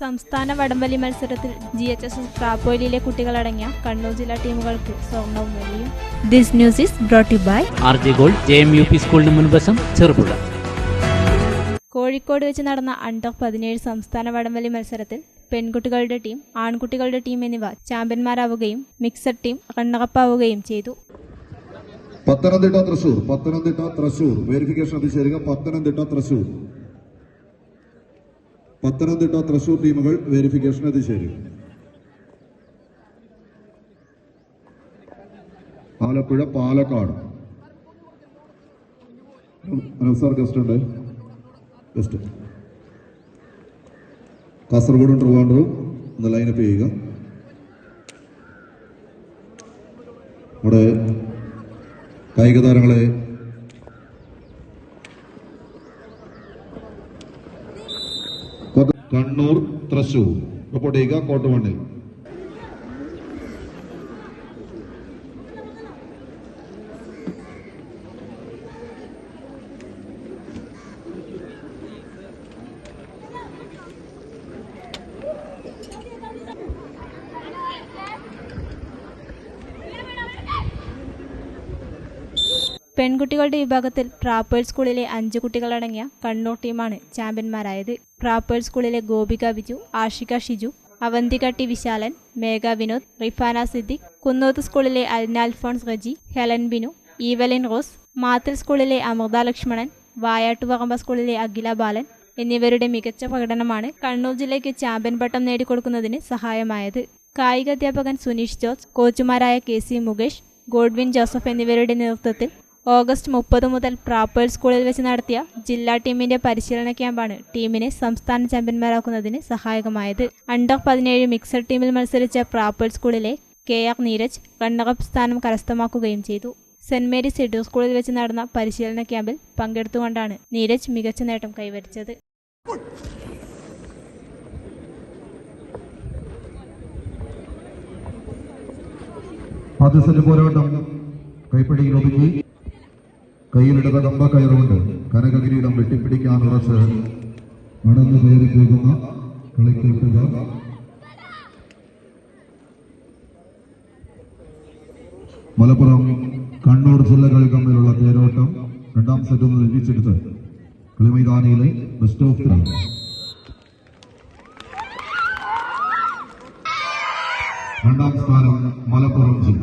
സംസ്ഥാന വടംവലി മത്സരത്തിൽ ജി എച്ച് എസ് എസ് ട്രാപ്പോയിലിലെ കുട്ടികളടങ്ങിയ കണ്ണൂർ ജില്ലാ ടീമുകൾക്ക് സ്വർണവും വെള്ളിയും. This news is brought by R J gold J M U P സ്കൂളിന് മുൻവശം ചെറുപുഴ. കോഴിക്കോട് വെച്ച് നടന്ന അണ്ടർ പതിനേഴ് സംസ്ഥാന വടംവലി മത്സരത്തിൽ പെൺകുട്ടികളുടെ ടീം ആൺകുട്ടികളുടെ ടീം എന്നിവ ചാമ്പ്യന്മാരാവുകയും മിക്സഡ് ടീം റണ്ണറപ്പാവുകയും ചെയ്തു. പത്തനംതിട്ട തൃശൂർ പത്തനംതിട്ട തൃശൂർ. വെരിഫിക്കേഷൻ എത്തിച്ചേരുക പത്തനംതിട്ട തൃശൂർ. പത്തനംതിട്ട തൃശൂർ ടീമുകൾ വെരിഫിക്കേഷൻ എത്തിച്ചേരും ആലപ്പുഴ പാലക്കാട്. സാർ ഗസ്റ്റ് ഉണ്ട്. ഗസ്റ്റ്. കാസർഗോഡും ട്രിവാൻഡ്രവും ഒന്ന് ലൈനപ്പ് ചെയ്യുക. നമ്മുടെ കായിക താരങ്ങളെ കണ്ണൂർ തൃശൂർ. റിപ്പോർട്ട് ചെയ്യുക പെൺകുട്ടികളുടെ വിഭാഗത്തിൽ ട്രാപ്പേഴ്സ് സ്കൂളിലെ അഞ്ച് കുട്ടികളടങ്ങിയ കണ്ണൂർ ടീമാണ് ചാമ്പ്യന്മാരായത്. ട്രാപ്പേഴ്സ് സ്കൂളിലെ ഗോപിക ബിജു ആഷിക ഷിജു അവന്തിക ടി വിശാലൻ മേഘ വിനോദ് റിഫാന സിദ്ദിഖ് കുന്നോത്ത് സ്കൂളിലെ Alna Alphons Reji Helen Binu Evelyn Rose Mathil സ്കൂളിലെ അമൃത ലക്ഷ്മണൻ വായാട്ടുപറമ്പ സ്കൂളിലെ അഖില ബാലൻ എന്നിവരുടെ മികച്ച പ്രകടനമാണ് കണ്ണൂർ ജില്ലയ്ക്ക് ചാമ്പ്യൻ പട്ടം നേടിക്കൊടുക്കുന്നതിന് സഹായമായത്. കായിക അധ്യാപകൻ Suneesh George കോച്ചുമാരായ K C Mukesh Godwin Joseph എന്നിവരുടെ നേതൃത്വത്തിൽ ഓഗസ്റ്റ് മുപ്പത് മുതൽ പ്രാപ്പേൾ സ്കൂളിൽ വെച്ച് നടത്തിയ ജില്ലാ ടീമിന്റെ പരിശീലന ക്യാമ്പാണ് ടീമിനെ സംസ്ഥാന ചാമ്പ്യന്മാരാക്കുന്നതിന് സഹായകമായത്. അണ്ടർ പതിനേഴ് മിക്സഡ് ടീമിൽ മത്സരിച്ച പ്രാപ്പേൾ സ്കൂളിലെ കെ ആർ നീരജ് റണ്ണറപ്പ് സ്ഥാനം കരസ്ഥമാക്കുകയും ചെയ്തു. സെന്റ് മേരീസ് എഡ്യൂ സ്കൂളിൽ വെച്ച് നടന്ന പരിശീലന ക്യാമ്പിൽ പങ്കെടുത്തുകൊണ്ടാണ് നീരജ് മികച്ച നേട്ടം കൈവരിച്ചത്. ആദ്യ പോരാട്ടം കൈപ്പിടിയിൽ ഒതുങ്ങി കയ്യിലെടുത്ത കമ്പ കയറുകൊണ്ട് കനകകിരീടം വെട്ടിപ്പിടിക്കാൻ ഉറച്ച് നടന്നു കയറി പോകുന്ന കളിക്കൂട്ടുകാർ. മലപ്പുറം കണ്ണൂർ ജില്ലകൾ തമ്മിലുള്ള തേരോട്ടം രണ്ടാം സെറ്റ് ഒന്ന് ലഭിച്ചെടുത്ത് കളിമൈതാനിയിലെ ബെസ്റ്റ് ഓഫ് ത്രീ രണ്ടാം സ്ഥാനം മലപ്പുറം ജില്ല.